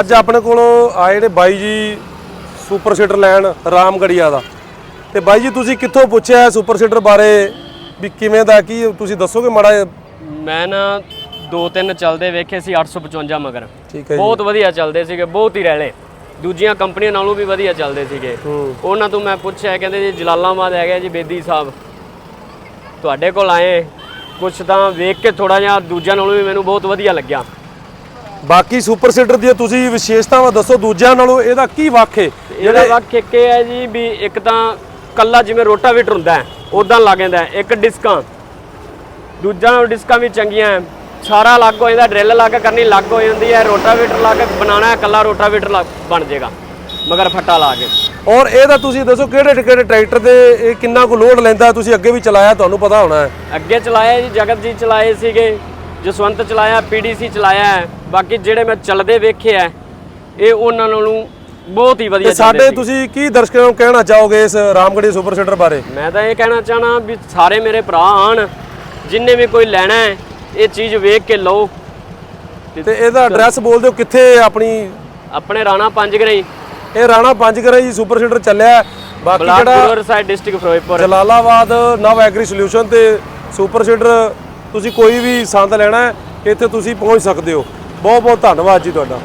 ਅੱਜ ਆਪਣੇ ਕੋਲ ਆਏ ਨੇ ਬਾਈ ਜੀ ਸੁਪਰ ਸੀਡਰ ਲੈਣ ਰਾਮਗੜੀਆ ਦਾ। ਤੇ ਬਾਈ ਜੀ ਤੁਸੀਂ ਕਿੱਥੋਂ ਪੁੱਛਿਆ ਹੈ ਸੁਪਰ ਸੀਡਰ ਬਾਰੇ ਵੀ ਕਿਵੇਂ ਦਾ ਕੀ ਤੁਸੀਂ ਦੱਸੋਗੇ ਮਾੜਾ ਜਿਹਾ? ਮੈਂ ਨਾ ਦੋ ਤਿੰਨ ਚੱਲਦੇ ਵੇਖੇ ਸੀ 855 ਮਗਰ। ਠੀਕ ਹੈ ਜੀ। ਬਹੁਤ ਵਧੀਆ ਚੱਲਦੇ ਸੀਗੇ ਬਹੁਤ ਹੀ ਰੈਲੇ। ਦੂਜੀਆਂ ਕੰਪਨੀਆਂ ਨਾਲੋਂ ਵੀ ਵਧੀਆ ਚੱਲਦੇ ਸੀਗੇ। ਹੂੰ। ਉਹਨਾਂ ਤੋਂ ਮੈਂ ਪੁੱਛਿਆ ਕਹਿੰਦੇ ਜੀ ਜਲਾਲਾਬਾਦ ਹੈਗਾ ਜੀ ਬੇਦੀ ਸਾਹਿਬ। ਤੁਹਾਡੇ ਕੋਲ ਆਏ ਕੁਛ ਤਾਂ ਵੇਖ ਕੇ ਥੋੜਾ ਜਿਹਾ ਦੂਜਿਆਂ ਨਾਲੋਂ ਵੀ ਮੈਨੂੰ ਬਹੁਤ ਵਧੀਆ ਲੱਗਿਆ। ਬਾਕੀ ਸੁਪਰ ਸੀਡਰ ਦੀਆਂ ਤੁਸੀਂ ਵਿਸ਼ੇਸ਼ਤਾਵਾਂ ਦੱਸੋ ਦੂਜਿਆਂ ਨਾਲੋਂ ਇਹਦਾ ਕੀ ਵੱਖ ਹੈ ਇਹਦਾ ਵੱਖ ਇੱਕ ਇਹ ਹੈ ਜੀ ਵੀ ਇੱਕ ਤਾਂ ਕੱਲਾ ਜਿਵੇਂ ਰੋਟਾਵੇਟਰ ਹੁੰਦਾ ਹੈ ਉਦਾਂ ਲੱਗ ਜਾਂਦਾ ਹੈ ਇੱਕ ਡਿਸਕਾਂ। ਦੂਜਾ ਡਿਸਕਾਂ ਵੀ ਚੰਗੀਆਂ ਸਾਰਾ ਅਲੱਗ ਹੋ ਜਾਂਦਾ ਡਰਿੱਲ ਲਾ ਕੇ ਕਰਨੀ ਅਲੱਗ ਹੋ ਜਾਂਦੀ ਹੈ ਰੋਟਾਵੇਟਰ ਲਾ ਕੇ ਬਣਾਉਣਾ ਹੈ ਕੱਲਾ ਰੋਟਾਵੇਟਰ ਬਣ ਜਾਏਗਾ ਮਗਰ ਫੱਟਾ ਲਾ ਕੇ। ਔਰ ਇਹਦਾ ਤੁਸੀਂ ਦੱਸੋ ਕਿਹੜੇ ਕਿਹੜੇ ਟਰੈਕਟਰ ਦੇ ਇਹ ਕਿੰਨਾ ਕੁ ਲੋਡ ਲੈਂਦਾ ਤੁਸੀਂ ਅੱਗੇ ਵੀ ਚਲਾਇਆ ਤੁਹਾਨੂੰ ਪਤਾ ਹੋਣਾ ਹੈ। ਅੱਗੇ ਚਲਾਇਆ ਜੀ ਜਗਤ ਜੀ ਚਲਾਏ ਸੀਗੇ ਜਸਵੰਤ ਚਲਾਇਆ ਪੀਡੀਸੀ ਚਲਾਇਆ ਹੈ। ਬਾਕੀ ਜਿਹੜੇ ਮੈਂ ਚੱਲਦੇ ਵੇਖੇ ਆ ਇਹ ਉਹਨਾਂ ਨਾਲੋਂ ਬਹੁਤ ਹੀ ਵਧੀਆ ਤੇ ਚੱਲਦੇ ਸਾਡੇ ਸੀ। ਤੁਸੀਂ ਕੀ ਦਰਸ਼ਕਾਂ ਨੂੰ ਕਹਿਣਾ ਚਾਹੋਗੇ ਇਸ ਰਾਮਗੜੀ ਸੁਪਰ ਸੀਡਰ ਬਾਰੇ? ਮੈਂ ਤਾਂ ਇਹ ਕਹਿਣਾ ਚਾਹਣਾ ਵੀ ਸਾਰੇ ਮੇਰੇ ਭਰਾ ਆਣ ਜਿੰਨੇ ਵੀ ਕੋਈ ਲੈਣਾ ਹੈ ਇਹ ਚੀਜ਼ ਵੇਖ ਕੇ ਲਓ। ਤੇ ਇਹਦਾ ਐਡਰੈਸ ਬੋਲ ਦਿਓ ਕਿੱਥੇ ਆਪਣੀ ਆਪਣੇ ਰਾਣਾ ਪੰਜਗਰਈ। ਇਹ ਰਾਣਾ ਪੰਜਗਰਾ ਜੀ ਸੁਪਰ ਸੀਡਰ ਚੱਲਿਆ ਹੈ। ਬਾਕੀ ਬਲਾਕ ਜਿਹੜਾ ਗੁਰੂਵਰ side district Firozpur. Jalalabad Nav agri solution ਤੇ ਸੁਪਰ ਸੀਡਰ ਤੁਸੀਂ ਕੋਈ ਵੀ ਸੰਦ ਲੈਣਾ ਹੈ, ਇੱਥੇ ਤੁਸੀਂ ਪਹੁੰਚ ਸਕਦੇ ਹੋ। ਬਹੁਤ ਬਹੁਤ ਧੰਨਵਾਦ ਜੀ ਤੁਹਾਡਾ।